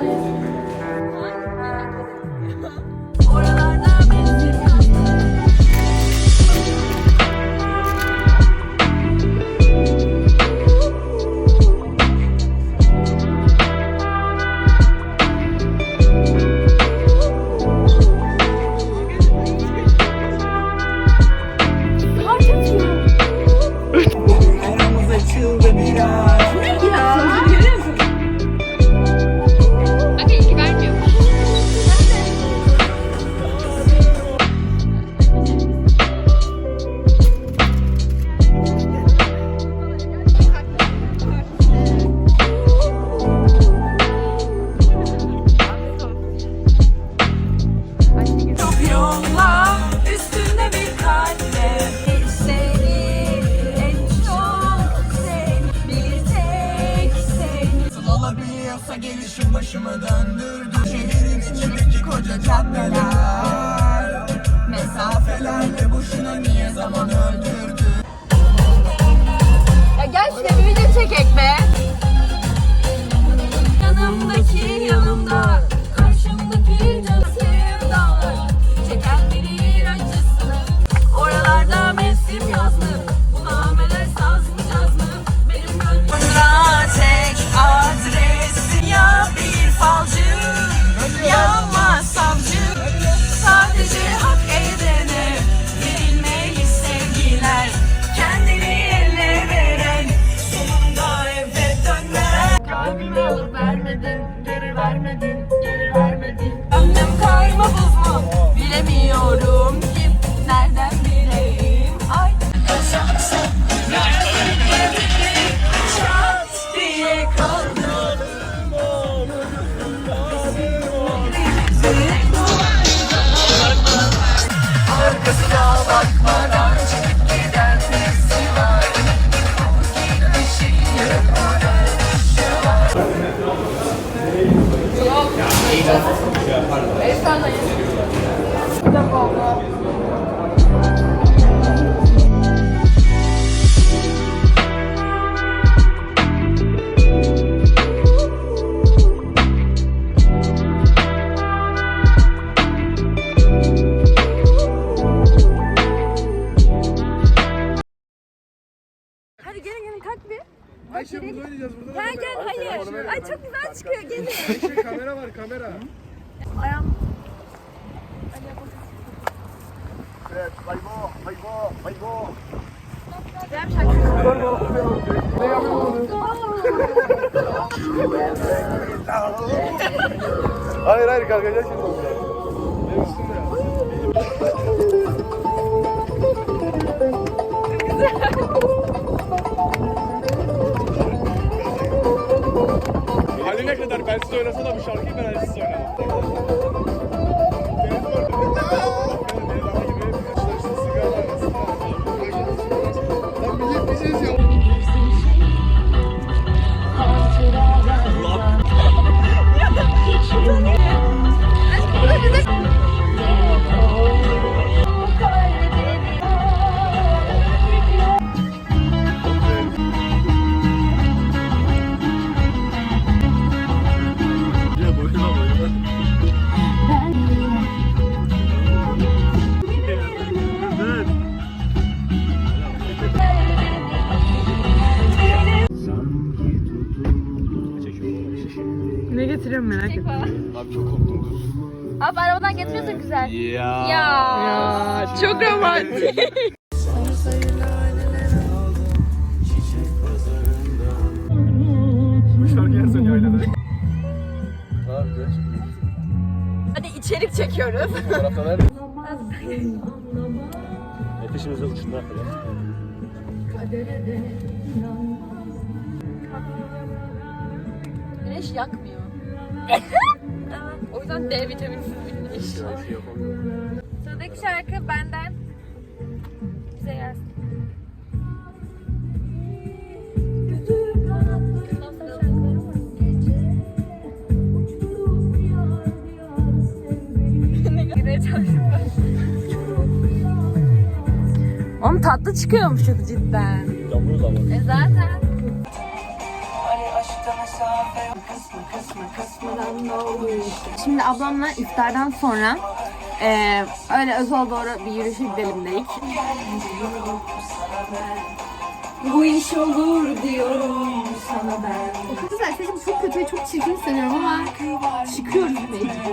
Amen. Olabiliyorsa gelişim başımı döndürdü. Şehrin içindeki koca caddeler. Mesafelerle boşuna niye zaman öldürdü? Ya gel şuraya bir video çekek be Hadi Ay çok güzel çıkıyor gelin Ayşe kamera var kamera. Ayağım Evet, haybo, haybo, haybo. Güzel şarkı Hayır hayır kalkacağız şimdi. Ya. Ya. Çok romantik. Bu şarkıyı en son yaylada. Hadi içerik çekiyoruz Fotoğrafta? Peşimizde uçtular falan. Güneş yakmıyor O yüzden D vitaminsiz bir. Sıradaki şarkı benden. Bize gelsin. Oğlum tatlı çıkıyormuş çok cidden. Ama. E zaten. Şimdi ablamla iftardan sonra eee öyle Özal doğru bir yürüyüşe gidelim dedik. Bu iş olur diyorum sana ben. Kızlar sesim çok kötü ve çok çirkin hissediyorum ama çıkıyoruz mecbur.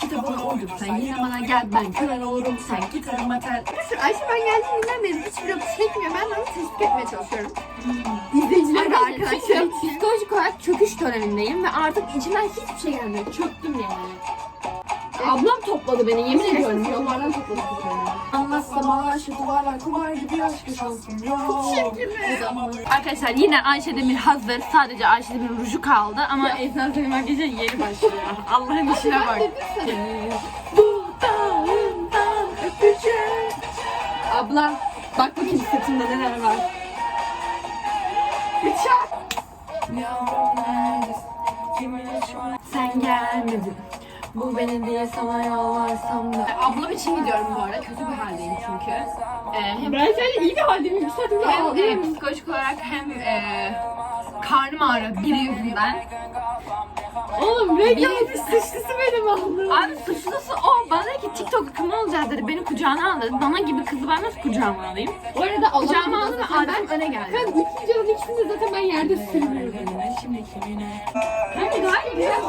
Kitabını oldum sen yine bana gel ben kölen olurum sen gitarıma tel. Ayşe ben geldiğinden beri hiç vlog çekmiyor. Ben onu tespit etmeye çalışıyorum. 3 törenindeyim ve artık içimden hiçbir şey gelmiyor. Çöktüm yani. Ablam topladı beni yemin ediyorum. Yollardan topladı kız beni. Arkadaşlar yine Ayşe Demir hazır. Sadece Ayşe Demir ruju kaldı ama Esna Selim Akgece yeni başlıyor. Allah'ın işine bak. Abla bak bakayım sırtında neler var. Sen gelmedin. Bu beni diye sana yalvarsam da. Ablam için gidiyorum bu arada. Kötü bir haldeyim çünkü. Ee, hem ben seninle iyi bir haldeyim. Yükseldim hem e, psikolojik olarak hem e, karnım ağrıyor biri yüzünden. Oğlum reklam bir suçlusu benim ablam. Abi suçlusu o. Bana dedi ki TikTok akımı olacağız dedi. Beni kucağına aldı. Dana gibi kızı ben nasıl kucağıma alayım? Bu arada kucağıma aldı ve Adem öne geldi. Ben iki videonun ikisini de zaten ben yerde sürüyorum. Hani gayet güzel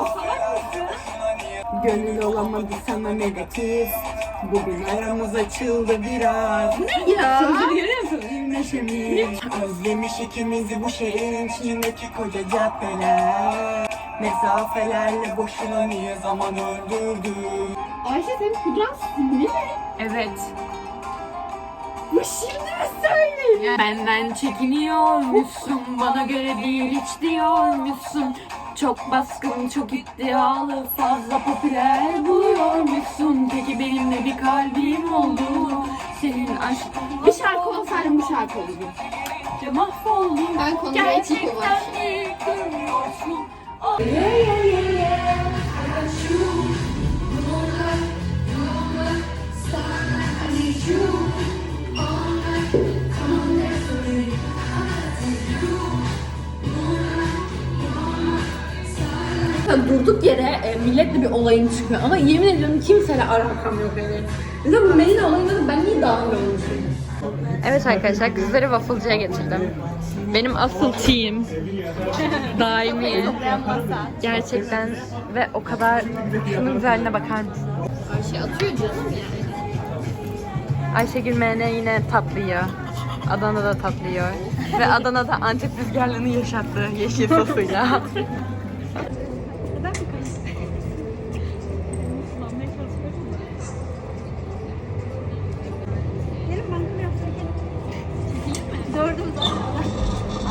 Gönül olamadı sana negatif Bugün aramız açıldı biraz Bu ne ya? Görüyor musun? Neşemiz Özlemiş ikimizi bu şehrin içindeki koca caddeler Mesafelerle boşuna niye zaman öldürdü Ayşe senin kucağın sinirli Evet. Bu şimdi mi söyleyeyim? Benden çekiniyormuşsun, bana göre değil hiç diyormuşsun. Çok baskın, çok iddialı, fazla popüler buluyormuşsun. Peki benimle bir kalbim oldu. Senin aşk... Bir şarkı olsaydım bu şarkı olurdu. Mahvoldum. Ben konuda etik Yıkılıyorsun. durduk yere e, milletle bir olayım çıkıyor ama yemin ediyorum kimseyle alakam yok yani. Mesela bu Melina olayında da ben niye dahil olmuşum? Evet arkadaşlar kızları waffle'cıya getirdim. Benim asıl team. Daimi. Gerçekten ve o kadar şunun güzelliğine bakar mısın? Ayşe atıyor canım yani. Ayşegül Mene yine tatlı yiyor. Adana'da tatlı yiyor. Ve Adana'da Antep rüzgarlığını yaşattı yeşil sosuyla.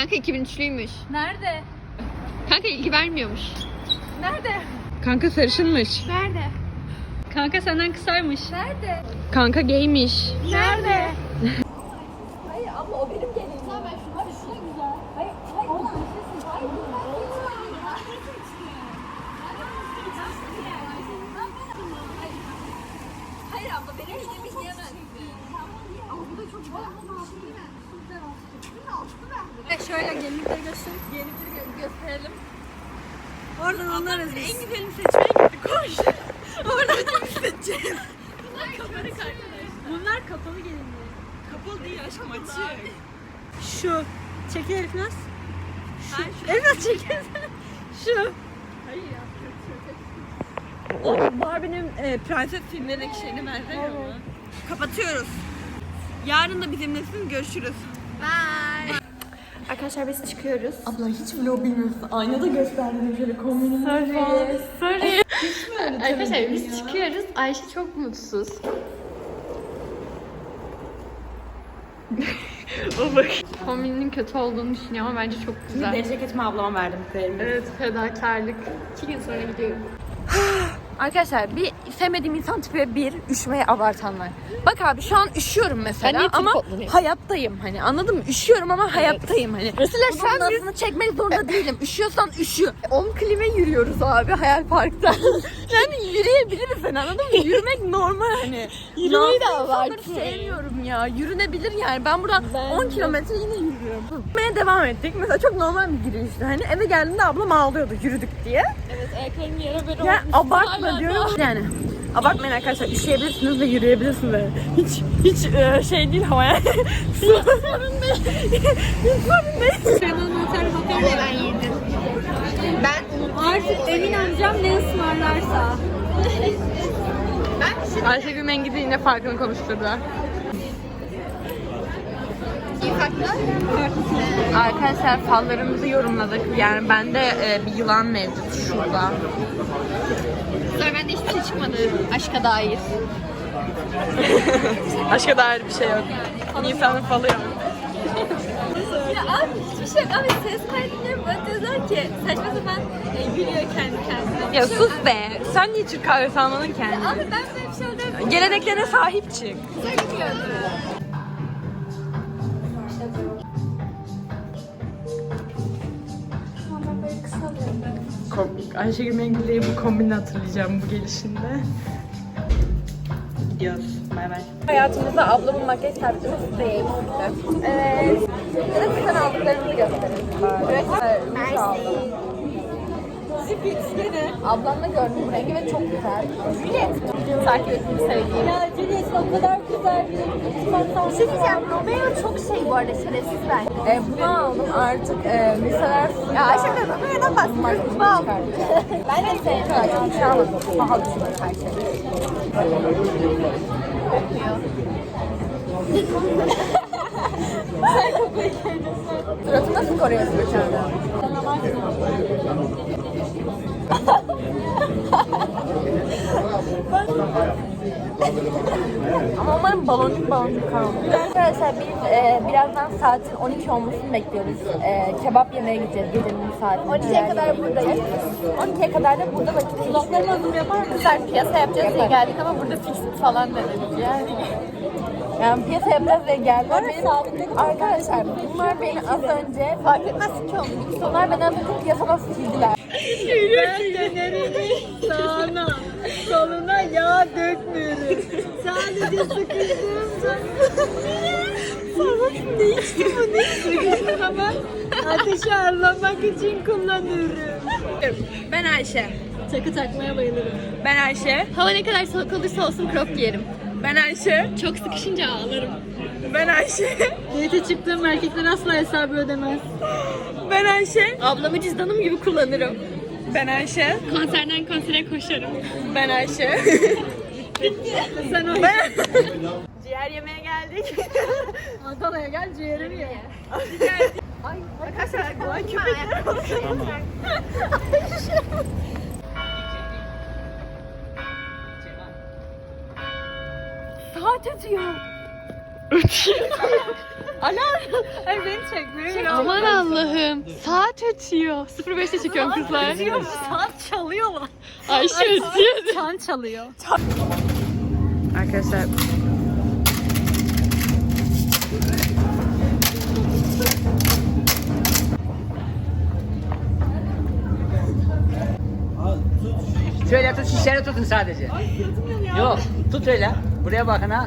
Kanka 2003'lüymüş. Nerede? Kanka ilgi vermiyormuş. Nerede? Kanka sarışınmış. Nerede? Kanka senden kısaymış. Nerede? Kanka gaymiş. Nerede? Şöyle gelinlikleri göster. Gelinlikleri gö- gösterelim. Oradan anlarız biz. En güzelini seçmeye gittik. Koş. Orada bizim seçeceğiz. Bunlar kabarık arkadaşlar. Bunlar kapalı gelinliği. Kapalı değil aşkım açık. Şu. Çekil Elif Naz. Şu. Elif Naz çekil. Şu. Hayır ya. O Barbie'nin e, prenses filmlerindeki şeyini benzemiyor mu? Kapatıyoruz. Yarın da bizimlesin. Görüşürüz. Bye. Arkadaşlar biz çıkıyoruz. Abla hiç vlog bilmiyorsun. Aynada gösterdim şöyle kombinimi Sorry. Sorry. Arkadaşlar biz çıkıyoruz. Ayşe çok mutsuz. Mutluluk. Kombinin kötü olduğunu düşünüyor ama bence çok güzel. Deri ceketimi ablama verdim. Evet fedakarlık. İki gün sonra gidiyorum. Arkadaşlar bir sevmediğim insan tipi bir üşümeyi abartanlar. Bak abi şu an üşüyorum mesela niye ama tripodlanıyorsun? hayattayım hani anladın mı? Üşüyorum ama hayattayım hani. Mesela sen nasıl çekmek zorunda değilim. Üşüyorsan üşü. 10 klime yürüyoruz abi Hayal Park'ta. yani yürüyebiliriz hani anladın mı? Yürümek normal hani. Yürümeyi de abartmayın. İnsanları sevmiyorum ya. Yürünebilir yani. Ben buradan 10 kilometre yine yürüyorum. Yürümeye devam ettik. Mesela çok normal bir girişti. Hani eve geldiğimde ablam ağlıyordu yürüdük diye. Evet ayaklarım yere böyle Ya olmuş. abartma diyorum. Yani abartmayın arkadaşlar. Üşüyebilirsiniz ve yürüyebilirsiniz. Yani. Hiç hiç e, şey değil ama yani. sorun değil. Hiç sorun değil. Kremalı mantar makarna ben yedim. Ben artık Emin amcam ne ısmarlarsa. Ayşegül Mengi'de yine farkını konuşturdular. Arkadaşlar fallarımızı yorumladık. Yani bende e, bir yılan mevcut şurada. Sonra bende hiçbir şey çıkmadı aşka dair. Başka dair bir şey yok. İnsanın falı yok. Ya abi hiçbir şey yok. Abi ses kaydını bana diyorlar ki saçma sapan e, gülüyor kendi kendine. Ya sus be. Sen niye Türk kahvesi almadın kendine? Abi ben böyle bir şey oldu. Geleneklerine sahip çık. Kom- Ayşegül Mengül'le bu kombini hatırlayacağım bu gelişinde. Gidiyoruz. Bay bay. Hayatımızda ablamın makyaj tabletimiz değil. Evet. Ya da sizden aldıklarınızı gösterelim. Evet. Mersi. Ablamla gördüm bu rengi ve çok güzel. Juliet. Takip ettiğimi söyleyeyim. Ya Juliet o kadar güzel bir Bir şey diyeceğim. Romeo çok şey bu arada şerefsiz ben. E, bunu aldım artık. E, liseler... Ya Ayşegül Romeo'dan bahsediyorum. Bunu aldım. ben de sevmiyorum. Hiç şey almadım. Pahalı her şey. Sen kafayı Suratı nasıl koruyorsun içeride? Ama umarım baloncuk baloncuk kalmaz. Arkadaşlar biz e, birazdan saatin 12 olmasını bekliyoruz. E, kebap yemeye gideceğiz gecenin saatinde. 12'ye kadar buradayız. 12'ye kadar da burada vakit geçireceğiz. hazır yapar mısın? Kızlar piyasa yapacağız diye geldik ama burada fix falan dedik yani. Yani piyasa yapacağız diye geldik. Benim, arkadaşlar bunlar beni az önce fark etmez ki onu. Bunlar beni az önce piyasadan sildiler. sana soluna yağ dökmüyorum. Sadece sıkıştığım zaman ne içtim bu ne sıkıştım ama ateşi arlamak için kullanıyorum. Ben Ayşe. Takı takmaya bayılırım. Ben Ayşe. Hava ne kadar soğuk olursa olsun crop giyerim. Ben Ayşe. Çok sıkışınca ağlarım. Ben Ayşe. Date çıktığım erkekler asla hesabı ödemez. Ben Ayşe. Ablamı cüzdanım gibi kullanırım. Ben Ayşe. Konserden konsere koşarım. Ben Ayşe. Sen o ben... Ciğer yemeye geldik. Adana'ya gel ciğerimi ye. Arkadaşlar kolay köpekler Saat ötüyor. Alarm. Hayır beni çekmiyor. Aman Allah'ım. Saat ötüyor. 05'te çekiyorum kızlar. Saat çalıyorlar. Ayşe ötüyor. Çan çalıyor. Arkadaşlar Şöyle tut şişleri tutun sadece. Yok tut öyle. Buraya bakın ha.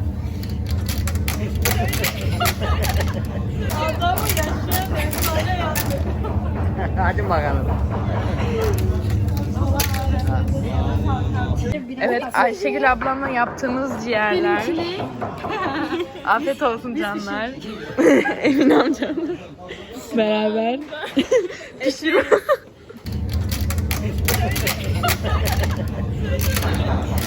Hadi bakalım. evet Ayşegül ablamla yaptığımız ciğerler. Afiyet olsun canlar. Emin amcamla beraber pişirme.